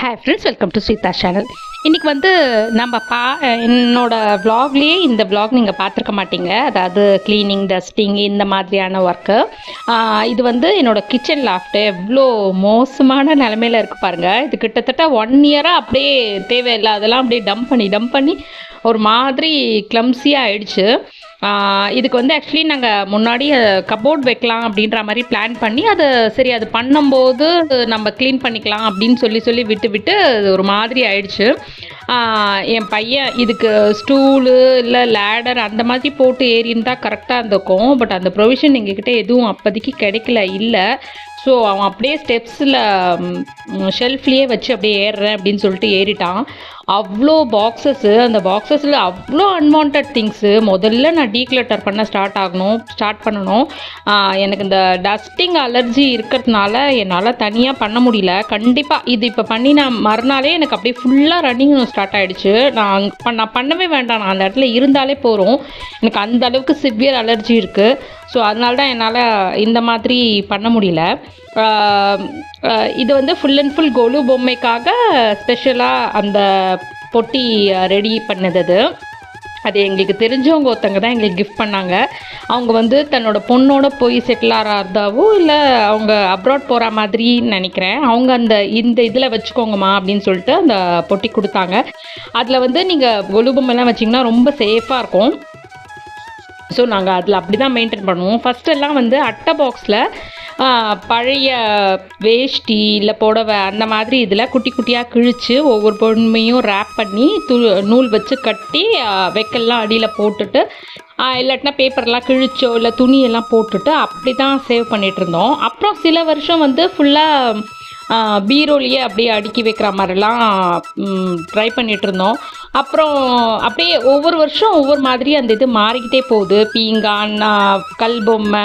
Hi friends, welcome to Sita's channel. இன்றைக்கி வந்து நம்ம பா என்னோட vlogலயே இந்த vlog நீங்கள் பார்த்துருக்க மாட்டீங்க. அதாவது க்ளீனிங் டஸ்டிங் இந்த மாதிரியான ஒர்க்கு இது வந்து என்னோடய கிச்சன் லாஃப்ட்டு எவ்வளோ மோசமான நிலமையில இருக்குது பாருங்கள் இது கிட்டத்தட்ட ஒன் இயராக அப்படியே தேவையில்லாதெல்லாம் அப்படியே டம்ப் பண்ணி டம்ப் பண்ணி ஒரு மாதிரி கிளம்ஸியாக ஆயிடுச்சு. இதுக்கு வந்து ஆக்சுவலி நாங்கள் முன்னாடி கபோர்ட் வைக்கலாம் அப்படின்ற மாதிரி பிளான் பண்ணி அதை சரி அது பண்ணும்போது நம்ம க்ளீன் பண்ணிக்கலாம் அப்படின்னு சொல்லி சொல்லி விட்டு விட்டு அது ஒரு மாதிரி ஆயிடுச்சு. என் பையன் இதுக்கு ஸ்டூலு இல்லை லேடர் அந்த மாதிரி போட்டு ஏறின்னு கரெக்டாக இருந்திருக்கும். பட் அந்த ப்ரொவிஷன் எங்ககிட்ட எதுவும் அப்போதைக்கு கிடைக்கல இல்லை. ஸோ அவன் அப்படியே ஸ்டெப்ஸில் ஷெல்ஃப்லேயே வச்சு அப்படியே ஏறுறேன் அப்படின்னு சொல்லிட்டு ஏறிட்டான். அவ்வளோ பாக்ஸஸ்ஸு அந்த பாக்ஸஸில் அவ்வளோ அன்வான்ட் திங்ஸு முதல்ல நான் டீக்ளட்டர் பண்ண ஸ்டார்ட் ஆகணும் ஸ்டார்ட் பண்ணணும். எனக்கு இந்த டஸ்டிங் அலர்ஜி இருக்கிறதுனால என்னால் தனியாக பண்ண முடியல. கண்டிப்பாக இது இப்போ பண்ணி நான் மறுநாளே எனக்கு அப்படியே ஃபுல்லாக ரன்னிங் ஸ்டார்ட் ஆகிடுச்சு நான் நான் பண்ணவே வேண்டாம். நான் அந்த இடத்துல இருந்தாலே போகிறோம் எனக்கு அந்த அளவுக்கு சிவியர் அலர்ஜி இருக்குது ஸோ அதனால தான் என்னால் இந்த மாதிரி பண்ண முடியல. இது வந்து ஃபுல் அண்ட் ஃபுல் கொலு பொம்மைக்காக ஸ்பெஷலாக அந்த பொட்டி ரெடி பண்ணது அது. அது எங்களுக்கு தெரிஞ்சவங்க ஒருத்தங்க தான் எங்களுக்கு கிஃப்ட் பண்ணாங்க. அவங்க வந்து தன்னோட பொண்ணோட போய் செட்டில் ஆகிறதாவோ இல்லை அவங்க அப்ராட் போகிற மாதிரின்னு நினைக்கிறேன். அவங்க அந்த இந்த இதில் வச்சுக்கோங்கம்மா அப்படின்னு சொல்லிட்டு அந்த பொட்டி கொடுத்தாங்க. அதில் வந்து நீங்கள் கொலுபொம்மைலாம் வச்சிங்கன்னா ரொம்ப சேஃபாக இருக்கும். ஸோ நாங்கள் அதில் அப்படி தான் மெயின்டைன் பண்ணுவோம். ஃபஸ்ட்டெல்லாம் எல்லாம் வந்து அட்டை பாக்ஸில் பழைய வேஷ்டி இல்லை புடவை அந்த மாதிரி இதில் குட்டி குட்டியாக கிழிச்சு ஒவ்வொரு பொண்மையும் ரேப் பண்ணி து நூல் வச்சு கட்டி வெக்கல்லாம் அடியில் போட்டுட்டு இல்லாட்டினா பேப்பர்லாம் கிழிச்சோ இல்லை துணியெல்லாம் போட்டுட்டு அப்படி தான் சேவ் பண்ணிகிட்டு இருந்தோம். அப்புறம் சில வருஷம் வந்து ஃபுல்லாக பீரோலையே அப்படியே அடுக்கி வைக்கிற மாதிரிலாம் ட்ரை பண்ணிகிட்டு இருந்தோம். அப்புறம் அப்படியே ஒவ்வொரு வருஷம் ஒவ்வொரு மாதிரி அந்த இது மாறிக்கிட்டே போகுது. பீங்கான் கல் பொம்மை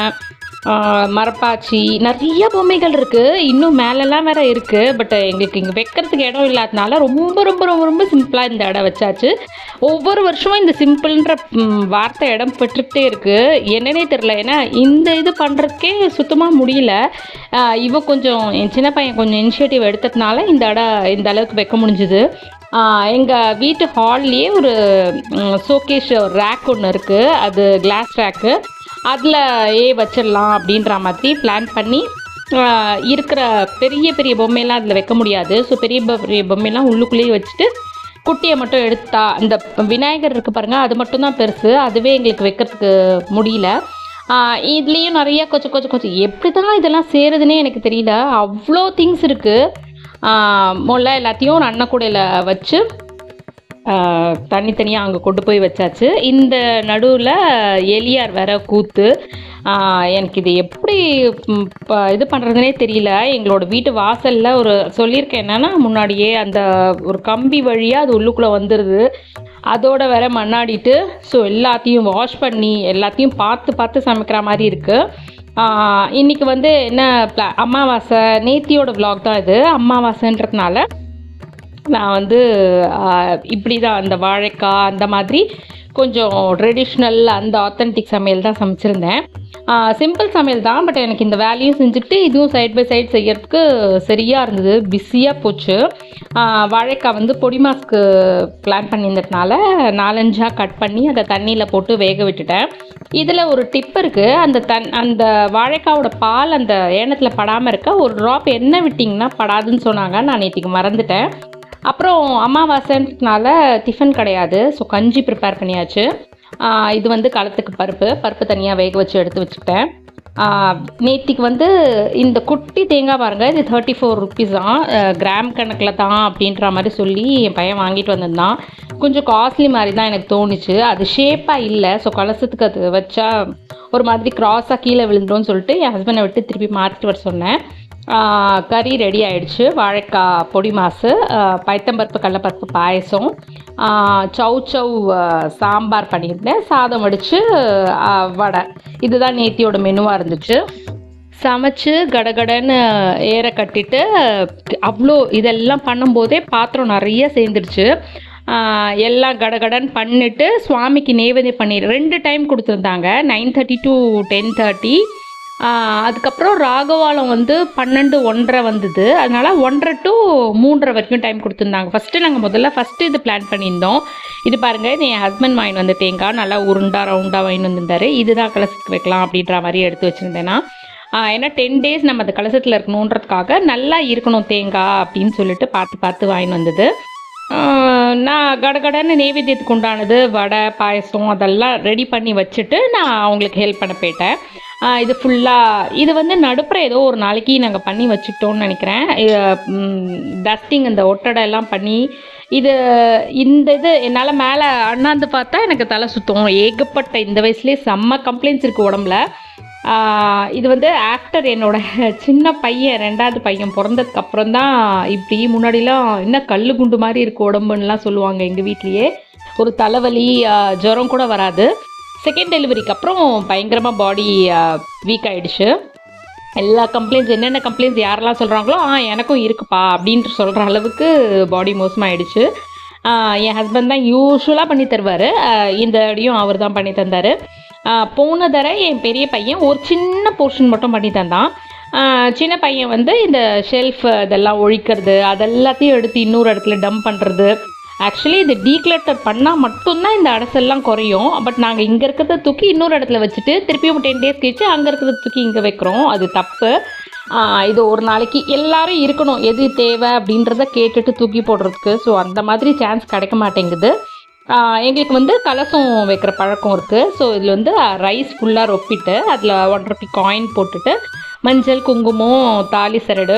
மரப்பாச்சி. நிறைய பொம்மைகள் இருக்குது இன்னும் மேலெல்லாம் வேற இருக்குது பட் எங்களுக்கு இங்கே வைக்கிறதுக்கு இடம் இல்லாதனால ரொம்ப ரொம்ப ரொம்ப ரொம்ப சிம்பிளாக இந்த இடம் வச்சாச்சு. ஒவ்வொரு வருஷமும் இந்த சிம்பிள்ன்ற வார்த்தை இடம் பெற்றுக்கிட்டே இருக்குது என்னன்னே தெரில ஏன்னா இந்த இது பண்ணுறதுக்கே சுத்தமாக முடியல. இவன் கொஞ்சம் என் சின்ன பையன் கொஞ்சம் இனிஷியேட்டிவ் எடுத்ததுனால இந்த இடம் இந்த அளவுக்கு வைக்க முடிஞ்சுது. எங்கள் வீட்டு ஹால்லேயே ஒரு ஷோகேஷ் ரேக் ஒன்று இருக்குது அது கிளாஸ் ரேக்கு அதில் ஏ வச்சிடலாம் அப்படின்ற மாதிரி பிளான் பண்ணி இருக்கிற பெரிய பெரிய பொம்மையெல்லாம் அதில் வைக்க முடியாது. ஸோ பெரிய பெ- பெரிய பொம்மையெல்லாம் உள்ளுக்குள்ளேயே வச்சுட்டு குட்டியை மட்டும் எடுத்தா இந்த விநாயகர் இருக்கு பாருங்கள் அது மட்டும்தான் பெருசு. அதுவே எங்களுக்கு வைக்கிறதுக்கு முடியல. இதுலேயும் நிறைய கொஞ்சம் கொஞ்சம் கொஞ்சம். எப்படி தான் இதெல்லாம் சேருதுன்னே எனக்கு தெரியல. அவ்வளோ திங்ஸ் இருக்குது முதல்ல எல்லாத்தையும் ஒரு அன்னக்கூடையில் வச்சு தனித்தனியாக அங்கே கொண்டு போய் வச்சாச்சு. இந்த நடுவில் எலியார் வேற கூத்து. எனக்கு இது எப்படி ப- இது பண்ணுறதுனே தெரியல. எங்களோட வீட்டு வாசலில் ஒரு சொல்லியிருக்கேன் என்னன்னா முன்னாடியே அந்த ஒரு கம்பி வழியாக அது உள்ளுக்குள்ளே வந்துடுது அதோட வேற மண்ணாடிட்டு ஸோ எல்லாத்தையும் வாஷ் பண்ணி எல்லாத்தையும் பார்த்து பார்த்து சமைக்கிற மாதிரி இருக்குது இன்றைக்கி வந்து என்ன ப்ள அமாவாசை நேத்தியோட ப்ளாக் தான் இது. அமாவாசைன்றதுனால நான் வந்து இப்படி தான் அந்த வாழைக்காய் அந்த மாதிரி கொஞ்சம் ட்ரெடிஷ்னல் அந்த ஆத்தென்டிக் சமையல் தான் சமைச்சிருந்தேன். சிம்பிள் சமையல் தான் பட் எனக்கு இந்த வேலையும் செஞ்சுக்கிட்டு இதுவும் சைட் பை சைட் செய்யறதுக்கு சரியாக இருந்தது பிஸியாக போச்சு. வாழைக்காய் வந்து பொடி மாஸ்க்கு பிளான் பண்ணியிருந்ததுனால நாலஞ்சாக கட் பண்ணி அதை தண்ணியில் போட்டு வேக விட்டுட்டேன். இதில் ஒரு டிப் இருக்குது அந்த தன் அந்த வாழைக்காவோட பால் அந்த ஏனத்தில் படாமல் இருக்க ஒரு ட்ராப் எண்ணெய் விட்டிங்கன்னா படாதுன்னு சொன்னாங்க நான் நேற்றுக்கு மறந்துட்டேன். அப்புறம் அமாவாசைன்றதுனால டிஃபன் கிடையாது. ஸோ கஞ்சி ப்ரிப்பேர் பண்ணியாச்சு. இது வந்து களத்துக்கு பருப்பு. பருப்பு தனியாக வேக வச்சு எடுத்து வச்சுக்கிட்டேன். நேற்றுக்கு வந்து இந்த குட்டி தேங்காய் பாருங்கள் இது தேர்ட்டி ஃபோர் ருப்பீஸ் தான் கிராம் கணக்கில் தான் அப்படின்ற மாதிரி சொல்லி என் பையன் வாங்கிட்டு வந்திருந்தான். கொஞ்சம் காஸ்ட்லி மாதிரி தான் எனக்கு தோணுச்சு. அது ஷேப்பாக இல்லை. ஸோ கலசத்துக்கு அது வச்சா ஒரு மாதிரி க்ராஸாக கீழே விழுந்துடும் சொல்லிட்டு என் ஹஸ்பண்டை விட்டு திருப்பி மாற்றிட்டு வர சொன்னேன். கறி ரெடி ஆயிடுச்சு. வாழைக்காய் பொடி மாசு பைத்தம்பருப்பு கடலப்பருப்பு பாயசம் சௌ சௌ சாம்பார் பண்ணியிருந்தேன். சாதம் வடித்து வடை. இதுதான் நேத்தியோட மெனுவாக இருந்துச்சு. சமைச்சு கடகடன்னு ஏற கட்டிட்டு அவ்வளோ இதெல்லாம் பண்ணும்போதே பாத்திரம் நிறைய சேர்ந்துருச்சு. எல்லாம் கடகடன் பண்ணிட்டு சுவாமிக்கு நெய்வேதி பண்ணி ரெண்டு டைம் கொடுத்துருந்தாங்க. Nine thirty to ten thirty அதுக்கப்புறம் ராகவாலம் வந்து பன்னெண்டு ஒன்றரை வந்தது. அதனால் ஒன்றரை டு மூன்றரை வரைக்கும் டைம் கொடுத்துருந்தாங்க. ஃபஸ்ட்டு நாங்கள் முதல்ல ஃபஸ்ட்டு இது பிளான் பண்ணியிருந்தோம். இது பாருங்கள் இது என் ஹஸ்பண்ட் வாங்கிட்டு வந்த தேங்காய். நல்லா உருண்டா ரவுண்டாக வாங்கிட்டு வந்திருந்தாரு. இதுதான் கலசத்துக்கு வைக்கலாம் அப்படின்ற மாதிரி எடுத்து வச்சுருந்தேன்னா ஏன்னா டென் டேஸ் நம்ம அந்த கலசத்தில் இருக்கணுன்றதுக்காக நல்லா இருக்கணும் தேங்காய் அப்படின்னு சொல்லிட்டு பார்த்து பார்த்து வாங்கிட்டு வந்தது. நான் கடகடன்னு நெய்வேத்தியத்துக்கு உண்டானது வடை பாயசம் அதெல்லாம் ரெடி பண்ணி வச்சுட்டு நான் அவங்களுக்கு ஹெல்ப் பண்ண போயிட்டேன். இது ஃபுல்லாக இது வந்து நடுப்புற ஏதோ ஒரு நாளைக்கு நாங்கள் பண்ணி வச்சுக்கிட்டோம்னு நினைக்கிறேன். டஸ்டிங் இந்த ஒட்டடை எல்லாம் பண்ணி இது இந்த இது என்னால் மேலே அண்ணாந்து பார்த்தா எனக்கு தலை சுத்தம். ஏகப்பட்ட இந்த வயசுலேயே செம்ம கம்ப்ளைண்ட்ஸ் இருக்குது உடம்புல. இது வந்து ஆஃப்டர் என்னோட சின்ன பையன் ரெண்டாவது பையன் பிறந்ததுக்கு அப்புறம் தான் இப்படி முன்னாடிலாம் என்ன கல் குண்டு மாதிரி இருக்குது உடம்புன்னுலாம் சொல்லுவாங்க எங்கள் வீட்லேயே. ஒரு தலைவலி ஜுரம் கூட வராது. செகண்ட் டெலிவரிக்கு அப்புறம் பயங்கரமாக பாடி வீக் uh, ஆகிடுச்சு எல்லா கம்ப்ளைண்ட்ஸ் என்னென்ன கம்ப்ளைண்ட்ஸ் யாரெல்லாம் சொல்கிறாங்களோ ஆ எனக்கும் இருக்குப்பா அப்படின்ட்டு சொல்கிற அளவுக்கு பாடி மோசமாகிடுச்சு என் ஹஸ்பண்ட் தான் யூஸ்வலாக பண்ணி தருவார். இந்த அடியும் அவர் தான் பண்ணி தந்தார். போன தடவை என் பெரிய பையன் ஒரு சின்ன போர்ஷன் மட்டும் பண்ணி தந்தான். சின்ன பையன் வந்து இந்த ஷெல்ஃப் இதெல்லாம் ஒழிக்கிறது அதெல்லாத்தையும் எடுத்து இன்னொரு இடத்துல டம்ப் பண்ணுறது ஆக்சுவலி இது டீக்ளட்டர் பண்ணால் மட்டும்தான் இந்த அடசெல்லாம் குறையும். பட் நாங்கள் இங்கே இருக்கிறத தூக்கி இன்னொரு இடத்துல வச்சுட்டு திருப்பியும் டென் டேஸ் கழிச்சு அங்கே இருக்கிறத தூக்கி இங்கே வைக்கிறோம். அது தப்பு. இது ஒரு நாளைக்கு எல்லாரும் இருக்கணும். எது தேவை அப்படின்றத கேட்டுட்டு தூக்கி போடுறதுக்கு. ஸோ அந்த மாதிரி சான்ஸ் கிடைக்க மாட்டேங்குது. எங்களுக்கு வந்து கலசம் வைக்கிற பழக்கம் இருக்குது ஸோ இதில் வந்து ரைஸ் ஃபுல்லாக ரொப்பிட்டு அதில் ஒன் ருபி காயின் போட்டுட்டு மஞ்சள் குங்குமம் தாலி சரடு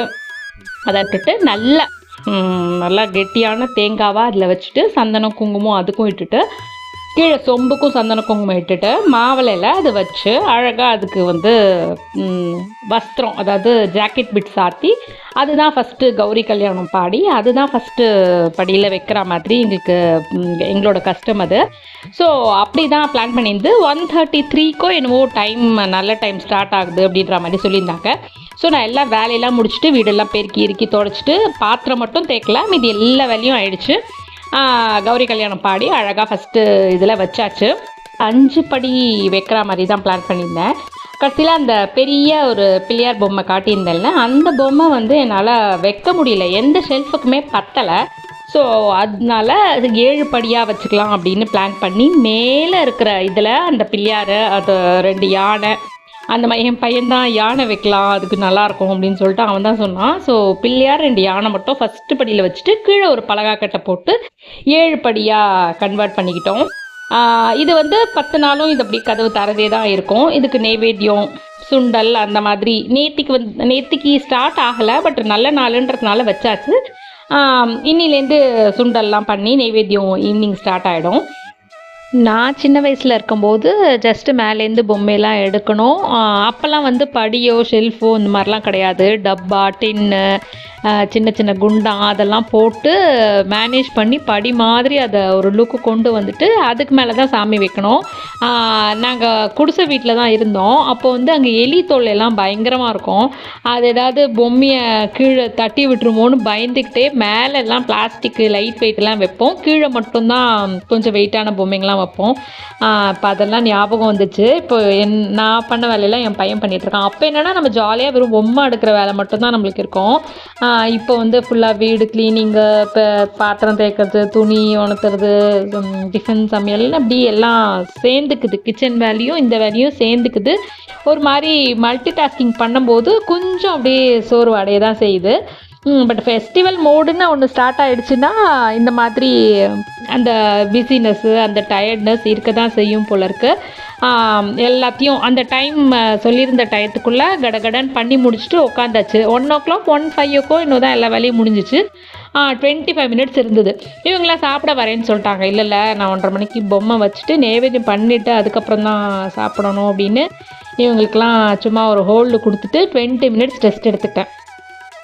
அதை விட்டுட்டு நல்லா நல்லா கெட்டியான தேங்காவாக அதில் வச்சுட்டு சந்தனம் குங்குமம் அதுக்கும் இட்டுட்டு கீழே சொம்புக்கும் சந்தன குங்குமம் இட்டுட்டு மாவளையில் அதை வச்சு அழகாக அதுக்கு வந்து வஸ்திரம் அதாவது ஜாக்கெட் பிட் சாத்தி அதுதான் ஃபஸ்ட்டு கௌரி கல்யாணம் பாடி அதுதான் ஃபஸ்ட்டு படியில் வைக்கிற மாதிரி எங்களுக்கு எங்களோட கஷ்டம் அது. ஸோ அப்படி தான் பிளான் பண்ணியிருந்து ஒன் தேர்ட்டி த்ரீக்கோ என்னவோ டைம் நல்ல டைம் ஸ்டார்ட் ஆகுது அப்படின்ற மாதிரி சொல்லியிருந்தாங்க. ஸோ நான் எல்லா வேலையெல்லாம் முடிச்சுட்டு வீடெல்லாம் பெருக்கி இறுக்கி தொடச்சிட்டு பாத்திரம் மட்டும் தேய்க்கல மீதி எல்லா வேலையும் ஆயிடுச்சு. கௌரி கல்யாணம் பாடி அழகாக ஃபஸ்ட்டு இதில் வச்சாச்சு. அஞ்சு படி வைக்கிற மாதிரி தான் பிளான் பண்ணியிருந்தேன். கடைசியில் அந்த பெரிய ஒரு பிள்ளையார் பொம்மை காட்டியிருந்தேன்ல அந்த பொம்மை வந்து என்னால் வைக்க முடியல. எந்த ஷெல்ஃபுக்குமே பத்தலை. ஸோ அதனால அது ஏழு படியாக வச்சுக்கலாம் அப்படின்னு பிளான் பண்ணி மேலே இருக்கிற இதில் அந்த பிள்ளையார் அது ரெண்டு யானை அந்த மாதிரி என் பையன்தான் யானை வைக்கலாம் அதுக்கு நல்லாயிருக்கும் அப்படின்னு சொல்லிட்டு அவன் தான் சொன்னான். ஸோ பிள்ளையார் ரெண்டு யானை மட்டும் ஃபஸ்ட்டு படியில் வச்சுட்டு கீழே ஒரு பலகாக்கட்டை போட்டு ஏழு படியாக கன்வெர்ட் பண்ணிக்கிட்டோம். இது வந்து பத்து நாளும் இது அப்படி கதவு தரதே தான் இருக்கும். இதுக்கு நெய்வேத்தியம் சுண்டல் அந்த மாதிரி. நேத்திக்கு வந்து நேத்திக்கு ஸ்டார்ட் ஆகலை பட் நல்ல நாளுன்றதுனால வச்சாச்சு. இன்னிலேருந்து சுண்டல்லாம் பண்ணி நெய்வேத்தியம் ஈவினிங் ஸ்டார்ட் ஆகிடும் நான் சின்ன வயசில் இருக்கும்போது ஜஸ்ட்டு மேலேருந்து பொம்மையெல்லாம் எடுக்கணும். அப்போல்லாம் வந்து படியோ ஷெல்ஃபோ இந்த மாதிரிலாம் கிடையாது. டப்பா டின்னு சின்ன சின்ன குண்டான் அதெல்லாம் போட்டு மேனேஜ் பண்ணி படி மாதிரி அதை ஒரு லுக்கு கொண்டு வந்துட்டு அதுக்கு மேலே தான் சாமி வைக்கணும். நாங்கள் குடிசை வீட்டில் தான் இருந்தோம். அப்போ வந்து அங்கே எலி தொல்லையெல்லாம் பயங்கரமாக இருக்கும். அது ஏதாவது பொம்மையை கீழே தட்டி விட்டுருமோன்னு பயந்துக்கிட்டே மேலே எல்லாம் பிளாஸ்டிக்கு லைட் வெயிட்லாம் வைப்போம். கீழே மட்டும்தான் கொஞ்சம் வெயிட்டான பொம்மைங்கள்லாம் வைப்போம் இப்போ அதெல்லாம் ஞாபகம் வந்துச்சு. இப்போ என் நான் பண்ண வேலையெல்லாம் என் பையன் பண்ணிகிட்ருக்கான் இருக்கான் அப்போ என்னென்னா நம்ம ஜாலியாக வெறும் பொம்மை எடுக்கிற வேலை மட்டும்தான் நம்மளுக்கு இருக்கும். இப்போ வந்து ஃபுல்லாக வீடு க்ளீனிங்கு இப்போ பாத்திரம் தேய்க்கிறது துணி உணர்த்துறது டிஃபன் சமையல் அப்படி எல்லாம் சேர்ந்துக்குது. கிச்சன் வேலையும் இந்த வேலையும் சேர்ந்துக்குது. ஒரு மாதிரி மல்டி டாஸ்கிங் பண்ணும்போது கொஞ்சம் அப்படியே சோர்வு அடைய தான் செய்யுது. பட் ஃபெஸ்டிவல் மோடுன்னு ஒன்று ஸ்டார்ட் ஆகிடுச்சுன்னா இந்த மாதிரி அந்த பிஸினஸ்ஸு அந்த டயர்ட்னஸ் இருக்க தான் செய்யும் போல இருக்கு. எல்லாத்தையும் அந்த டைம் சொல்லியிருந்த டயத்துக்குள்ளே கடகடன் பண்ணி முடிச்சுட்டு உட்காந்தாச்சு one o'clock one five ஓக்கோ இன்னும் தான் எல்லா வேலையும் முடிஞ்சிச்சு. டுவெண்ட்டி ஃபைவ் மினிட்ஸ் இருந்தது. இவங்களாம் சாப்பிட வரேன்னு சொல்லிட்டாங்க. இல்லை இல்லை நான் ஒன்றரை மணிக்கு பொம்மை வச்சுட்டு நைவேத்தியம் பண்ணிவிட்டு அதுக்கப்புறம் தான் சாப்பிடணும் அப்படின்னு இவங்களுக்கெல்லாம் சும்மா ஒரு ஹோல்டு கொடுத்துட்டு டுவெண்ட்டி மினிட்ஸ் ரெஸ்ட் எடுத்துக்கிட்டேன்.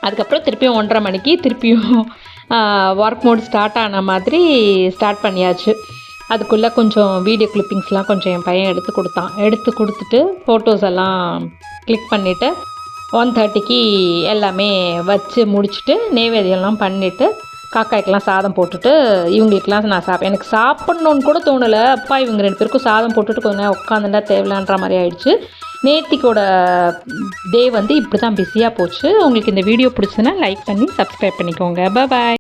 அதுக்கப்புறம் திருப்பியும் ஒன்றரை மணிக்கு திருப்பியும் ஒர்க் மோட் ஸ்டார்ட் ஆன மாதிரி ஸ்டார்ட் பண்ணியாச்சு. அதுக்குள்ளே கொஞ்சம் வீடியோ கிளிப்பிங்ஸ்லாம் கொஞ்சம் என் பையன் எடுத்து கொடுத்தான். எடுத்து கொடுத்துட்டு ஃபோட்டோஸ் எல்லாம் கிளிக் பண்ணிவிட்டு ஒன் தேர்ட்டிக்கு எல்லாமே வச்சு முடிச்சுட்டு நெய்வேதியெல்லாம் பண்ணிவிட்டு காக்காய்க்கெல்லாம் சாதம் போட்டுட்டு இவங்களுக்கெல்லாம் நான் சாப்பிட்டேன் எனக்கு சாப்பிட்ணுன்னு கூட தோணலை. அப்பா இவங்க ரெண்டு பேருக்கும் சாதம் போட்டுட்டு கொஞ்ச நேரம் உட்காந்துட்டா தேவையில்லான்ற மாதிரி ஆயிடுச்சு. நேத்திக்கோட டே வந்து இப்படி தான் பிஸியாக போச்சு. உங்களுக்கு இந்த வீடியோ பிடிச்சதுன்னா லைக் பண்ணி சப்ஸ்கிரைப் பண்ணிக்கோங்க. பாய்